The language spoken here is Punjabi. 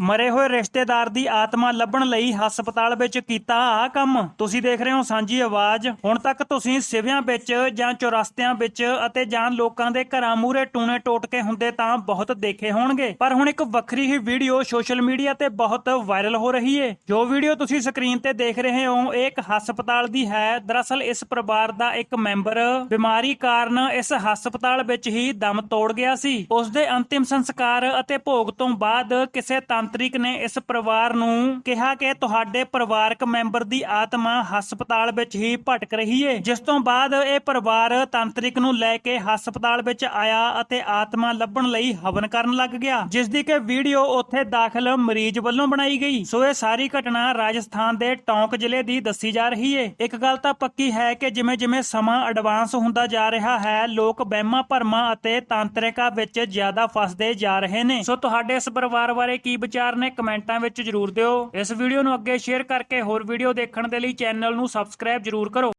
ਮਰੇ ਹੋਏ ਰਿਸ਼ਤੇਦਾਰ ਦੀ ਆਤਮਾ ਲੱਭਣ ਲਈ ਹਸਪਤਾਲ ਵਿੱਚ ਕੀਤਾ ਆ ਕੰਮ। ਤੁਸੀਂ ਦੇਖ ਰਹੇ ਹੋ ਸਾਂਝੀ ਆਵਾਜ਼। ਹੁਣ ਤੱਕ ਤੁਸੀਂ ਸਿਵਿਆਂ ਵਿੱਚ ਜਾਂ ਚੌਰਸਤਿਆਂ ਵਿੱਚ ਅਤੇ ਜਾਂ ਲੋਕਾਂ ਦੇ ਘਰਾਂ ਮੂਹਰੇ ਟੂਣੇ ਟੋਟਕੇ ਹੁੰਦੇ ਤਾਂ ਬਹੁਤ ਦੇਖੇ ਹੋਣਗੇ। ਪਰ ਹੁਣ ਇੱਕ ਵੱਖਰੀ ਹੀ ਵੀਡੀਓ ਸੋਸ਼ਲ ਮੀਡੀਆ ਤੇ ਬਹੁਤ ਵਾਇਰਲ ਹੋ ਰਹੀ ਏ। ਜੋ ਵੀਡੀਓ ਤੁਸੀਂ ਸਕਰੀਨ ਤੇ ਦੇਖ ਰਹੇ ਹੋ, ਇਹ ਇੱਕ ਹਸਪਤਾਲ ਦੀ ਹੈ। ਦਰਅਸਲ ਇਸ ਪਰਿਵਾਰ ਦਾ ਇੱਕ ਮੈਂਬਰ ਬਿਮਾਰੀ ਕਾਰਨ ਇਸ ਹਸਪਤਾਲ ਵਿੱਚ ਹੀ ਦਮ ਤੋੜ ਗਿਆ ਸੀ। ਉਸ ਦੇ ਅੰਤਿਮ ਸੰਸਕਾਰ ਅਤੇ ਭੋਗ ਤੋਂ ਬਾਅਦ ਕਿਸੇ ਤਾਂਤਰਿਕ ਨੇ ਇਸ ਪਰਿਵਾਰ ਨੂੰ ਕਿਹਾ ਕਿ ਤੁਹਾਡੇ ਪਰਿਵਾਰਕ ਮੈਂਬਰ ਦੀ ਆਤਮਾ ਹਸਪਤਾਲ ਵਿੱਚ ਹੀ ਭਟਕ ਰਹੀ ਏ, ਜਿਸ ਤੋਂ ਬਾਅਦ ਇਹ ਪਰਿਵਾਰ ਤਾਂਤਰਿਕ ਨੂੰ ਲੈ ਕੇ ਹਸਪਤਾਲ ਵਿੱਚ ਆਇਆ ਅਤੇ ਆਤਮਾ ਲੱਭਣ ਲਈ ਹਵਨ ਕਰਨ ਲੱਗ ਗਿਆ ਜਿਸ ਦੀ ਕਿ ਵੀਡੀਓ ਉੱਥੇ ਦਾਖਲ ਮਰੀਜ਼ ਵੱਲੋਂ ਬਣਾਈ ਗਈ। ਸੋ ਇਹ ਸਾਰੀ ਘਟਨਾ ਰਾਜਸਥਾਨ ਦੇ ਟੌਂਕ ਜ਼ਿਲ੍ਹੇ ਦੀ ਦੱਸੀ ਜਾ ਰਹੀ ਏ। ਇੱਕ ਗੱਲ ਤਾਂ ਪੱਕੀ ਹੈ ਕਿ ਜਿਵੇਂ ਜਿਵੇਂ ਸਮਾਂ ਐਡਵਾਂਸ ਹੁੰਦਾ ਜਾ ਰਿਹਾ ਹੈ, ਲੋਕ ਵਹਿਮਾਂ ਭਰਮਾਂ ਅਤੇ ਤਾਂਤਰਿਕਾਂ ਵਿੱਚ ਜ਼ਿਆਦਾ ਫਸਦੇ ਜਾ ਰਹੇ ਨੇ। ਸੋ ਤੁਹਾਡੇ ਇਸ ਪਰਿਵਾਰ ਬਾਰੇ ਕੀ ਵਿਚਾਰ ਨੇ ਕਮੈਂਟਾਂ ਵਿੱਚ ਜਰੂਰ ਦਿਓ। ਇਸ ਵੀਡੀਓ ਨੂੰ ਅੱਗੇ ਸ਼ੇਅਰ ਕਰਕੇ ਹੋਰ ਵੀਡੀਓ ਦੇਖਣ ਦੇ ਲਈ ਚੈਨਲ ਨੂੰ ਸਬਸਕ੍ਰਾਈਬ ਜਰੂਰ ਕਰੋ।